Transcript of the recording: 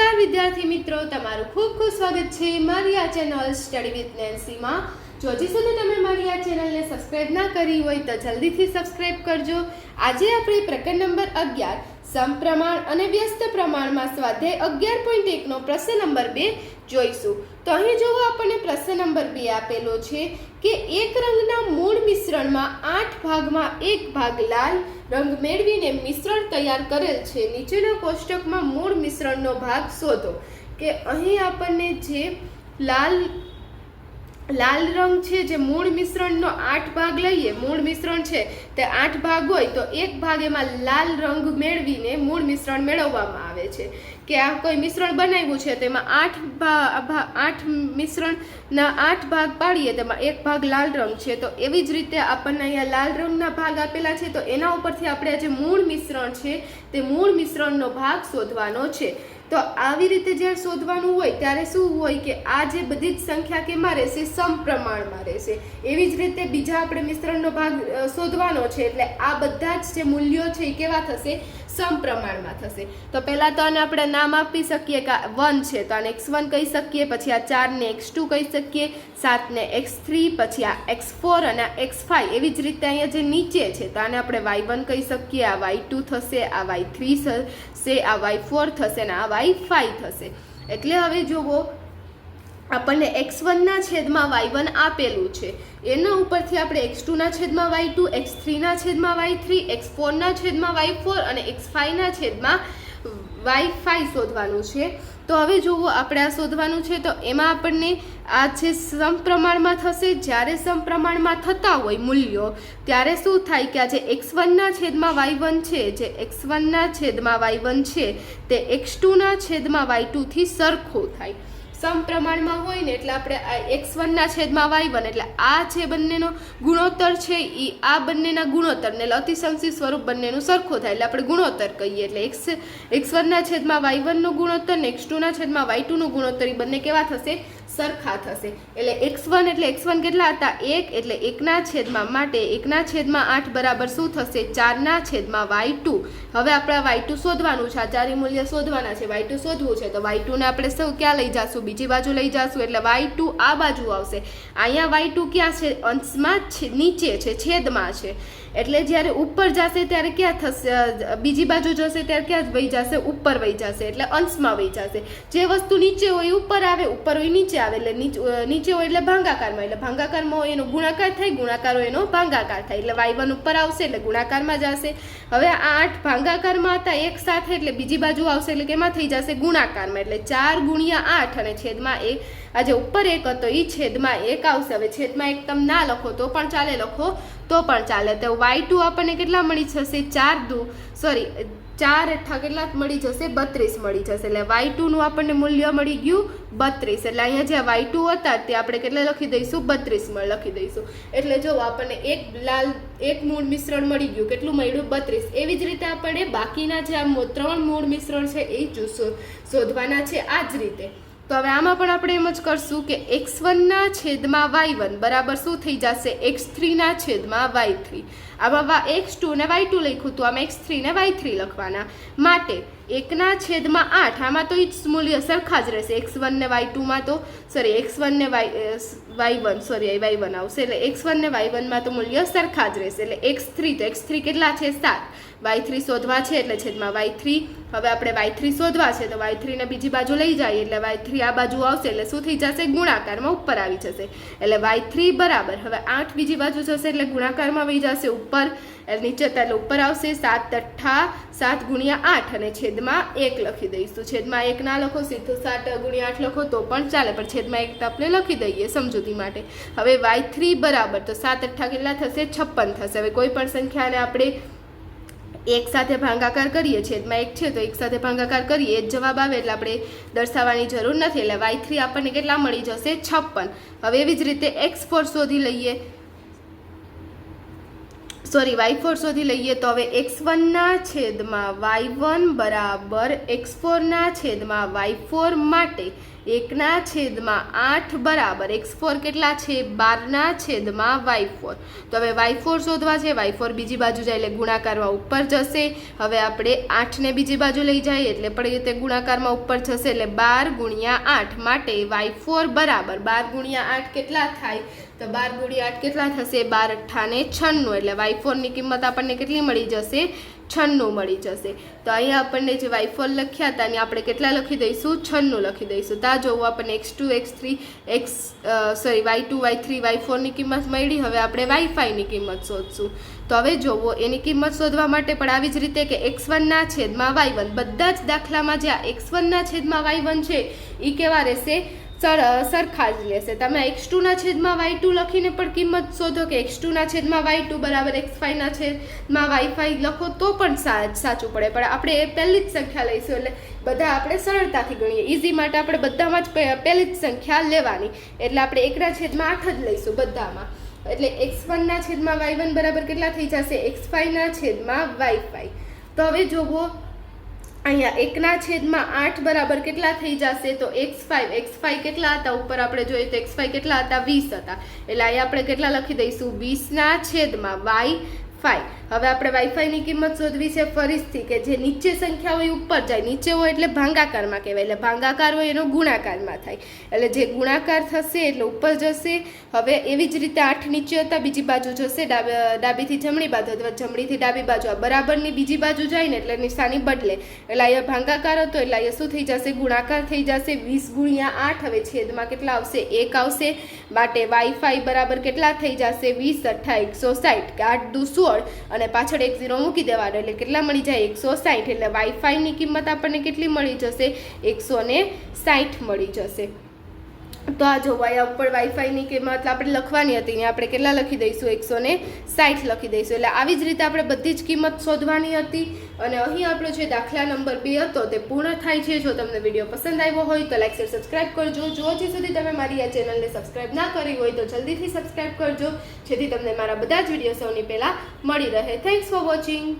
નમસ્કાર વિદ્યાર્થી મિત્રો તમારું ખૂબ ખૂબ સ્વાગત છે મારી આ ચેનલ સ્ટડી વિથ નેન્સીમાં જો હજી સુધી તમે મારી આ ચેનલને સબસ્ક્રાઇબ ના કરી હોય તો જલ્દીથી સબસ્ક્રાઇબ કરજો. આજે આપણે પ્રકરણ નંબર અગિયાર, સમપ્રમાણ અને વ્યસ્ત પ્રમાણમાં સ્વાધ્યાય અગિયાર પોઈન્ટ એકનો પ્રશ્ન નંબર બે જોઈશું. તો અહીં જોવો આપણને પ્રશ્ન નંબર બે આપેલો છે કે એક રંગના મૂળ મિશ્રણમાં આઠ ભાગમાં એક ભાગ લાલ રંગ મેળવીને મિશ્રણ તૈયાર કરેલ છે. નીચેના કોષ્ટકમાં મૂળ મિશ્રણનો ભાગ શોધો કે અહીં આપણને જે લાલ લાલ રંગ છે જે મૂળ મિશ્રણનો આઠ ભાગ લઈએ, મૂળ મિશ્રણ છે તે આઠ ભાગ હોય તો એક ભાગ એમાં લાલ રંગ મેળવીને મૂળ મિશ્રણ મેળવવામાં આવે છે. કે આ કોઈ મિશ્રણ બનાવ્યું છે, તેમાં આઠ આઠ મિશ્રણના આઠ ભાગ પાડીએ, તેમાં એક ભાગ લાલ રંગ છે. તો એવી જ રીતે આપણને અહીંયા લાલ રંગના ભાગ આપેલા છે. તો એના ઉપરથી આપણે જે મૂળ મિશ્રણ છે તે મૂળ મિશ્રણનો ભાગ શોધવાનો છે. તો આવી રીતે જ્યારે શોધવાનું હોય, ત્યારે શું હોય કે આ જે બધી જ સંખ્યા કેમાં રહેશે સમપ્રમાણમાં રહેશે. એવી જ રીતે બીજા આપણે મિશ્રણનો ભાગ શોધવાનો છે. એટલે આ બધા જ જે મૂલ્યો છે, એ કેવા થશે? સમપ્રમાણમાં થશે. તો પહેલાં તો આને આપણે નામ આપી શકીએ કે વન છે. તો આને એક્સ વન કહી શકીએ, પછી આ ચારને એક્સ ટુ કહી શકીએ, સાતને એક્સ થ્રી, પછી આ એક્સ ફોર અને આ એક્સ ફાઇવ એવી જ રીતે અહીંયા જે નીચે છે, તો આને આપણે વાય વન કહી શકીએ, આ વાય ટુ થશે, આ વાય થ્રી થશે, આ વાય ફોર થશે અને આ વાય ફાઇવ થશે. એટલે હવે જુઓ આપણને એક્સ વનના છેદમાં વાય વન આપેલું છે. એના ઉપરથી આપણે એક્સ ટુના છેદમાં વાય ટુ, એક્સ થ્રીના છેદમાં વાય થ્રી, એક્સ ફોરના છેદમાં વાય ફોર અને એક્સ ફાઇવના છેદમાં વાય ફાઈવ શોધવાનું છે. તો હવે જુઓ આપણે આ શોધવાનું છે, તો એમાં આપણને આ છે સમપ્રમાણમાં થશે, જ્યારે સમપ્રમાણમાં થતા હોય મૂલ્યો, ત્યારે શું થાય કે આ જે એક્સ વનના છેદમાં વાય વન છે, જે એક્સ વનના છેદમાં વાય વન છે, તે એક્સ ટુના છેદમાં વાય ટુથી સરખું થાય. સમપ્રમાણમાં હોય ને એટલે આપણે આ એક્સ વનના છેદમાં વાય વન, એટલે આ જે બંનેનો ગુણોત્તર છે એ આ બંનેના ગુણોત્તર ને અતિશંસી સ્વરૂપ બંનેનું સરખું થાય એટલે આપણે ગુણોત્તર કહીએ એટલે એક્સ એક્સ વનના છેદમાં વાય વનનું ગુણોત્તર ને એક્સ ટુના છેદમાં વાય ટુનું ગુણોત્તર એ બંને કેવા થશે? સરખા થશે. એટલે એક્સ વન એટલે એક્સ વન કેટલા હતા? એક એટલે એકના છેદમાં માટે એકના છેદમાં આઠ બરાબર શું થશે? ચારના છેદમાં વાય ટુ. હવે આપણે વાય ટુ શોધવાનું છે. આ ચારે મૂલ્ય શોધવાના છે. વાય ટુ શોધવું છે. તો વાય ટુને આપણે સૌ ક્યાં લઈ જઈશું બીજી બાજુ લઈ જાશું. એટલે વાય ટુ આ બાજુ આવશે. અહીંયા વાય ટુ ક્યાં છે? અંશમાં નીચે છે. છેદમાં છે. એટલે જ્યારે ઉપર જશે ત્યારે ક્યાં થશે? બીજી બાજુ જશે ત્યારે ક્યાં વહી જશે? ઉપર વહી જશે, એટલે અંશમાં વહી જશે. જે વસ્તુ નીચે હોય ઉપર આવે, ઉપર હોય નીચે આવે, એટલે નીચ- હોય એટલે ભાંગાકારમાં. એટલે ભાંગાકારમાં હોય એનો ગુણાકાર થાય, ગુણાકાર હોય એનો ભાંગાકાર થાય. એટલે વાય વન ઉપર આવશે, એટલે ગુણાકારમાં જશે. હવે આ આઠ ભાંગાકારમાં હતા, એક સાથે એટલે બીજી બાજુ આવશે, એટલે કેમાં થઈ જશે ગુણાકારમાં. એટલે ચાર ગુણ્યા આઠ અને છેદમાં એક. આજે ઉપર એક હતો એ છેદમાં એક આવશે. હવે છેદમાં એક તમે ના લખો તો પણ ચાલે, લખો. તો પણ ચાલે. તો વાય ટુ આપણને કેટલા મળી જશે? ચાર દુ, સોરી, ચાર અઠ્ઠા કેટલા મળી જશે? બત્રીસ મળી જશે. એટલે વાય ટુનું આપણને મૂલ્ય મળી ગયું બત્રીસ. એટલે અહીંયા જે વાય ટુ હતા તે આપણે કેટલા લખી દઈશું? બત્રીસ લખી દઈશું. એટલે જો આપણને એક લાલ, એક મૂળ મિશ્રણ મળી ગયું, કેટલું મળ્યું? બત્રીસ. એવી જ રીતે આપણે બાકીના જે આ ત્રણ મૂળ મિશ્રણ છે, એ શોધવાના છે આ જ રીતે. તો હવે આમાં પણ આપણે એમ જ કરશું કે એક્સ વનના છેદમાં વાય વન બરાબર શું થઈ જશે? એક્સ થ્રીના છેદમાં વાય થ્રી. આમાં એક્સ ટુ ને વાય ટુ લખ્યું હતું આમાં એક્સ થ્રી ને વાય થ્રી લખવાના. માટે એકના છેદમાં આઠ, આમાં તો જ મૂલ્ય સરખા જ રહેશે. એક્સ વન ને વાય ટુમાં તો સોરી એક્સ વન ને Y Y one sorry Y one આવશે. એટલે એક્સ વન ને વાય વનમાં તો મૂલ્ય સરખા જ રહેશે. એટલે એક્સ થ્રી તો એક્સ થ્રી કેટલા છે? સાત. વાય થ્રી શોધવા છે એટલે છેદમાં વાય થ્રી. હવે આપણે વાય થ્રી શોધવા છે તો વાય થ્રીને બીજી બાજુ લઈ જઈએ એટલે વાય થ્રી આ બાજુ આવશે એટલે શું થઈ જશે? ગુણાકારમાં ઉપર આવી જશે. એટલે વાય થ્રી બરાબર. હવે આઠ બીજી બાજુ જશે એટલે ગુણાકારમાં આવી જશે ઉપર. નીચે એટલે ઉપર આવશે સાત અઠ્ઠા, સાત ગુણ્યા આઠ અને છેદમાં એક લખી દઈશું. છેદમાં એક ના લખો, સીધું સાત ગુણ્યા આઠ લખો, તો પણ ચાલે. પણ છેદમાં એક તો આપણે લખી દઈએ સમજૂતી માટે. હવે વાય થ્રી બરાબર, તો સાત અઠ્ઠા કેટલા થશે? છપ્પન થશે. હવે કોઈ પણ સંખ્યાને આપણે એક સાથે ભાંગાકાર કરીએ, છેદમાં એક છે, તો એક સાથે ભાંગાકાર કરીએ, એ જ જવાબ આવે એટલે આપણે દર્શાવવાની જરૂર નથી. એટલે વાય થ્રી આપણને કેટલા મળી જશે? છપ્પન. હવે એવી જ રીતે એક્સ ફોર શોધી લઈએ. સોરી વાય ફોર શોધી લઈએ તો હવે એક્સ વનના છેદમાં વાય વન બરાબર એક્સ ફોરના છેદમાં વાય ફોર માટે એકના છેદમાં આઠ બરાબર એક્સ ફોર કેટલા છે? બારના છેદમાં વાય ફોર તો હવે વાય ફોર શોધવા છે વાય ફોર બીજી બાજુ જાય એટલે ગુણાકારમાં ઉપર જશે. હવે આપણે આઠને બીજી બાજુ લઈ જઈએ એટલે પણ રીતે ગુણાકારમાં ઉપર જશે એટલે બાર ગુણ્યા આઠ માટે વાય ફોર બરાબર બાર ગુણ્યા આઠ કેટલા થાય? તો બાર ગુડી આઠ કેટલા થશે? બાર અઠ્ઠાને છન્નું. એટલે વાય ફોરની કિંમત આપણને કેટલી મળી જશે? છન્નું મળી જશે. તો અહીંયા આપણને જે વાય ફોર લખ્યા હતા ને આપણે કેટલા લખી દઈશું? છન્નું લખી દઈશું. ત્યાં જોવું આપણને X two, X three, X sorry, Y two, Y three Y ફોરની કિંમત મળી. હવે આપણે વાઈફાઈની કિંમત શોધશું. તો હવે જોવો, એની કિંમત શોધવા માટે પણ આવી જ રીતે કે એક્સ વનના છેદમાં વાય વન. બધા જ દાખલામાં જે એક્સ વનના છેદમાં વાય વન છે એ કેવા રહેશે? સરખા જ લેશે. તમે એક્સ ટુના છેદમાં વાય ટુ લખીને પણ કિંમત શોધો કે એક્સ ટુના છેદમાં વાય ટુ બરાબર એક્સ ફાઈવના છેદમાં વાય ફાઈ લખો તો પણ સાચું પડે. પણ આપણે એ પહેલી જ સંખ્યા લઈશું એટલે બધા આપણે સરળતાથી ગણીએ. ઇઝી માટે આપણે બધામાં જ પહેલી જ સંખ્યા લેવાની. એટલે આપણે એકના છેદમાં આઠ જ લઈશું બધામાં. એટલે એક્સ વનના છેદમાં વાય વન બરાબર કેટલા થઈ જશે? એક્સ ફાઈવના છેદમાં વાય ફાઈ તો હવે જોવો અહીંયા એકના છેદમાં આઠ બરાબર કેટલા થઈ જશે? તો એક્સ ફાઈવ એક્સ ફાઈવ કેટલા હતા? ઉપર આપણે જોઈએ તો એક્સ ફાઈવ કેટલા હતા? વીસ હતા. એટલે અહીંયા આપણે કેટલા લખી દઈશું? વીસના છેદમાં વાય ફાઈવ હવે આપણે વાઈફાઈની કિંમત શોધવી છે ફરીથી કે જે નીચે સંખ્યા હોય ઉપર જાય. નીચે હોય એટલે ભાંગાકારમાં કહેવાય. એટલે ભાંગાકાર હોય એનો ગુણાકારમાં થાય. એટલે જે ગુણાકાર થશે એટલે ઉપર જશે. હવે એવી જ રીતે આઠ નીચે હતા, બીજી બાજુ જશે, ડાબે, ડાબીથી જમણી બાજુ. અથવા જમણીથી ડાબી બાજુ. આ બરાબરની બીજી બાજુ જાય ને એટલે નિશાની બદલે. એટલે અહીંયા ભાંગાકાર હતો એટલે અહીંયા શું થઈ જશે? ગુણાકાર થઈ જશે. વીસ ગુણ્યા આઠ. હવે છેદમાં કેટલા આવશે? એક આવશે. માટે વાઈફાઈ બરાબર કેટલા થઈ જશે? વીસ અઠ્ઠા એકસો સાઠ. કે આઠ દુ સોળ અને પાછળ એક ઝીરો મૂકી દેવાનો એટલે કેટલા મળી જાય? એકસો સાઠ એટલે વાઈફાઈની કિંમત આપણને કેટલી મળી જશે? એકસો સાઠ મળી જશે. તો આ જો વાયા ઉપર વાઈફાઈની કિંમત આપણે લખવાની હતી ને આપણે કેટલા લખી દઈશું? એકસો ને સાઠ લખી દઈશું. એટલે આવી જ રીતે આપણે બધી જ કિંમત શોધવાની હતી અને અહીં આપણો જે દાખલા નંબર બે હતો તે પૂર્ણ થાય છે. જો તમને વીડિયો પસંદ આવ્યો હોય તો લાઈક શેર સબસ્ક્રાઇબ કરજો. જો હજી સુધી તમે મારી આ ચેનલને સબસ્ક્રાઇબ ના કરી હોય તો જલ્દીથી સબસ્ક્રાઇબ કરજો. જેથી તમને મારા બધા જ વીડિયો સૌની પહેલાં મળી રહે. Thanks for watching